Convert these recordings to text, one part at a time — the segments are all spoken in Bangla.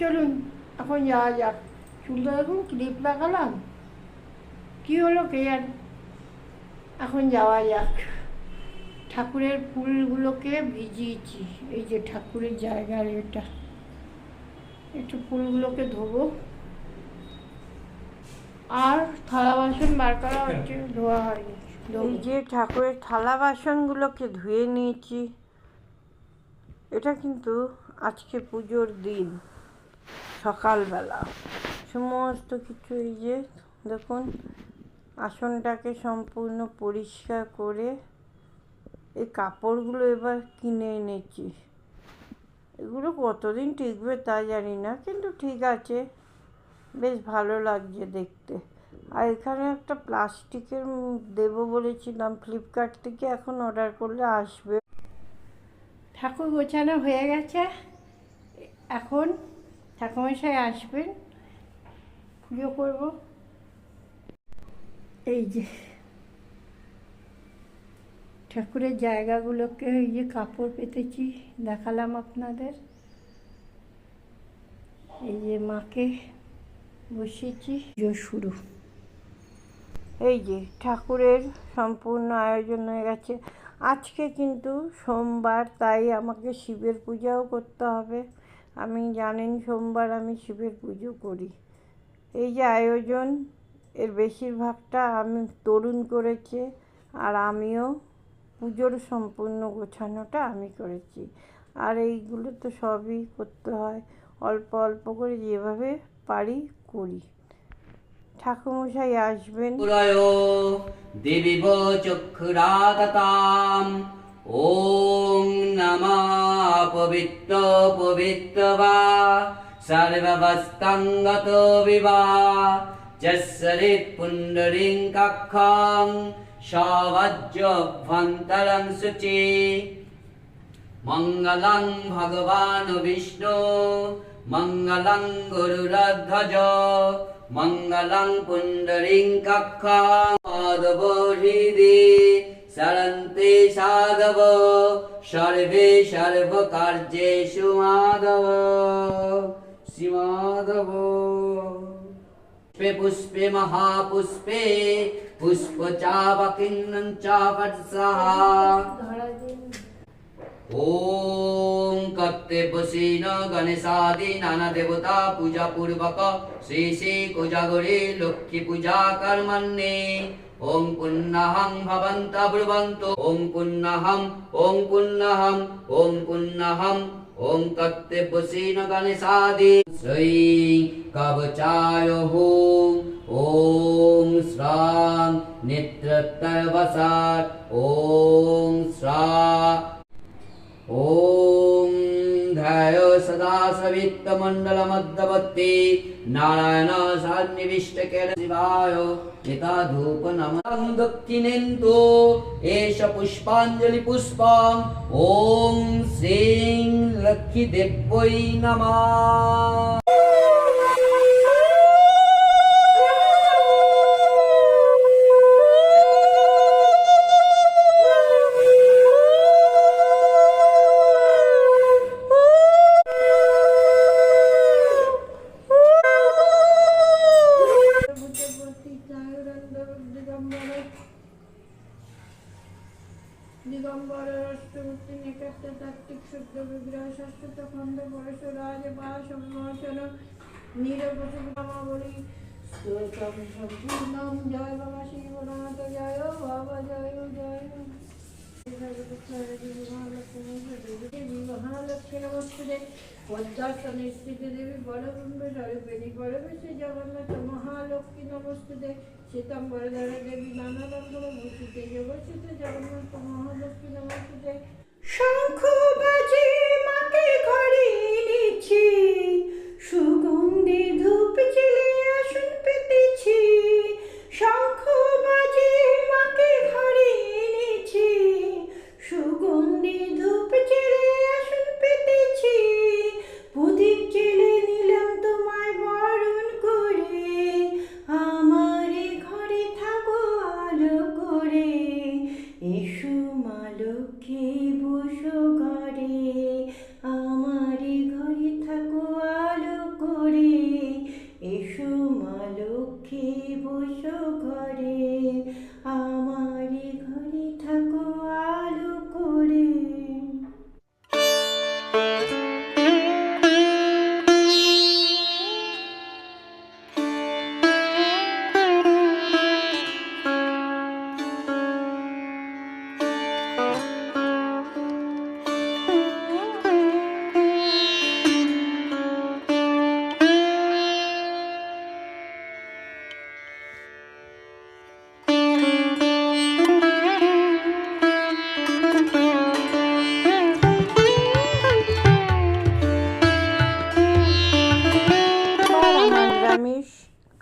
চলুন এখন যাওয়া যাক চুলটা দেখুন ক্লিপ লাগালাম কি হলো কে জানে এখন যাওয়া যাক ঠাকুরের ফুলগুলোকে ভিজিয়েছি এই যে ঠাকুরের জায়গার এটা একটু ফুলগুলোকে ধোবো আর থালা বাসন বার করা হচ্ছে ধোয়া হয়নি এই যে ঠাকুরের থালা বাসনগুলোকে ধুয়ে নিয়েছি এটা কিন্তু আজকে পুজোর দিন সকালবেলা। সমস্ত কিছু এই যে, দেখুন, আসনটাকে সম্পূর্ণ পরিষ্কার করে এই কাপড়গুলো এবার কিনে এনেছি। এগুলো কতদিন টিকবে তা জানি না, কিন্তু ঠিক আছে। বেশ ভালো লাগছে দেখতে। আর এখানে একটা প্লাস্টিকের দেবো বলেছিলাম, ফ্লিপকার্ট থেকে এখন অর্ডার করলে আসবে। ঠাকুর গোছানো হয়ে গেছে। এখন ঠাকুরমশাই আসবেন, পুজো করব। এই যে, ঠাকুরের জায়গাগুলোকে এই যে কাপড় পেতেছি, দেখালাম আপনাদের। এই যে মাকে বসিয়েছি, পুজো শুরু। এই যে ঠাকুরের সম্পূর্ণ আয়োজন হয়ে গেছে। আজকে কিন্তু সোমবার, তাই আমাকে শিবের পূজাও করতে হবে। আমি জানেন, সোমবার আমি শিবের পুজো করি। এই যে আয়োজন, এর বেশিরভাগটা আমি তরুণ করেছে আর আমিও পুজোর সম্পূর্ণ গোছানোটা আমি করেছি। আর এইগুলো তো সবই করতে হয়, অল্প অল্প করে যেভাবে পারি করি। ঠাকুমশাই আসবেন। দেবীব চক্ষুরাতাম ওম পবিত্র পবিত্র বা সর্ববস্তঙ্গত বিবা যশ্বরিত পুণ্ডরিং কক্ষং সবজ্জভ্যন্তরং শুচি মঙ্গলং ভগবান বিষ্ণু মঙ্গলং গুরুরধ্বজ মঙ্গলং পুণ্ডরিং কক্ষ পদবোধিদি সরন্তে সাধব সর্বে সর্বকার্যেষু মাধব শ্রীমাধব পুষ্পে পুষ্পে মহাপুষ্পে পুষ্প চাবকিন্নং ওম কত্তে বসীন গণেশাদি নানা দেবতা পূজা श्री শ্রী শ্রী কোজাগরে লক্ষ্মী ॐ ओङ्कुन्नहं भवन्त ब्रुवन्तु ॐ कुन्नहं ॐ ओं ॐ ओङ्कुन्नहम् ओङ्कुन्नहम् ओङ्केभुसीनगणेशादि श्रीं कवचायुं स्वां ॐ सदा सवित्तमण्डलमध्यवर्ती नारायण सन्निविष्टकेन शिवाय यथा धूप नमः दक्षिणेन्दो एष पुष्पाञ्जलि पुष्पम् ॐ श्रीं लक्ष्मीदेव्यै नमः দিগম্বর অষ্টমূর্তি নিকট তাত্ত্বিক শুদ্ধ বিগ্রহ ষষ্ঠত খণ্ড পরশ রাজ পাশ মহাচর নিরবসু বলি স্তোত্রম সম্পূর্ণম, জয় বাবা শিবনাথ, জয় বাবা, জয় জয়। মহালক্ষ্মী নমস্তে পদ্মাসনে স্থিতি দেবী বলবম্বে স্বরূপিণী পরমেশে জগন্নাথ মহালক্ষ্মী নমস্তে শ্বেতাম্বরধর দেবী নানা রঙ্গল ভূষিতে যোগসিতে জগন্নাথ মহালক্ষ্মী নমস্তে এসো মালকে বসো ঘরে। আমার ঘরে থাকো, আলো করে। এসো মালকে বসো ঘরে। আমার ঘরে থাকো, আলো করে।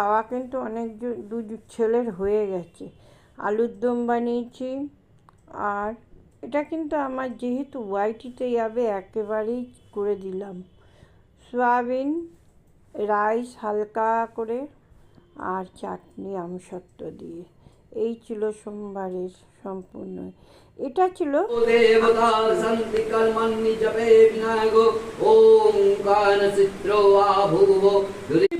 খাওয়া কিন্তু অনেক দু ছেলের হয়ে গেছে। আলুর দম বানিয়েছি আর এটা কিন্তু আমার যেহেতু ওয়াইটিতে যাবে একেবারেই করে দিলাম। সয়াবিন, রাইস হালকা করে আর চাটনি আমসত্ব দিয়ে। এই ছিল সোমবারের সম্পূর্ণ। এটা ছিল सन्ति कर्मणि जपे विनायको ॐ कानचित्रो वा भुवो